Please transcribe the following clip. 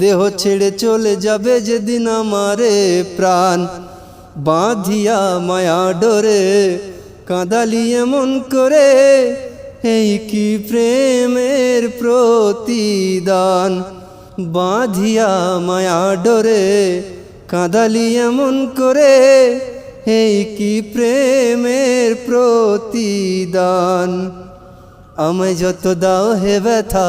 দেহ ছেড়ে চলে যাবে যেদিন আমারে প্রাণ। বাঁধিয়া মায়া ডোরে কাঁদালি এমন করে, এই কি প্রেমের প্রতিদান? বাঁধিয়া মায়া ডোরে কাঁদালি এমন করে, এই কি প্রেমের প্রতিদান? আমায় যত দাও হে ব্যথা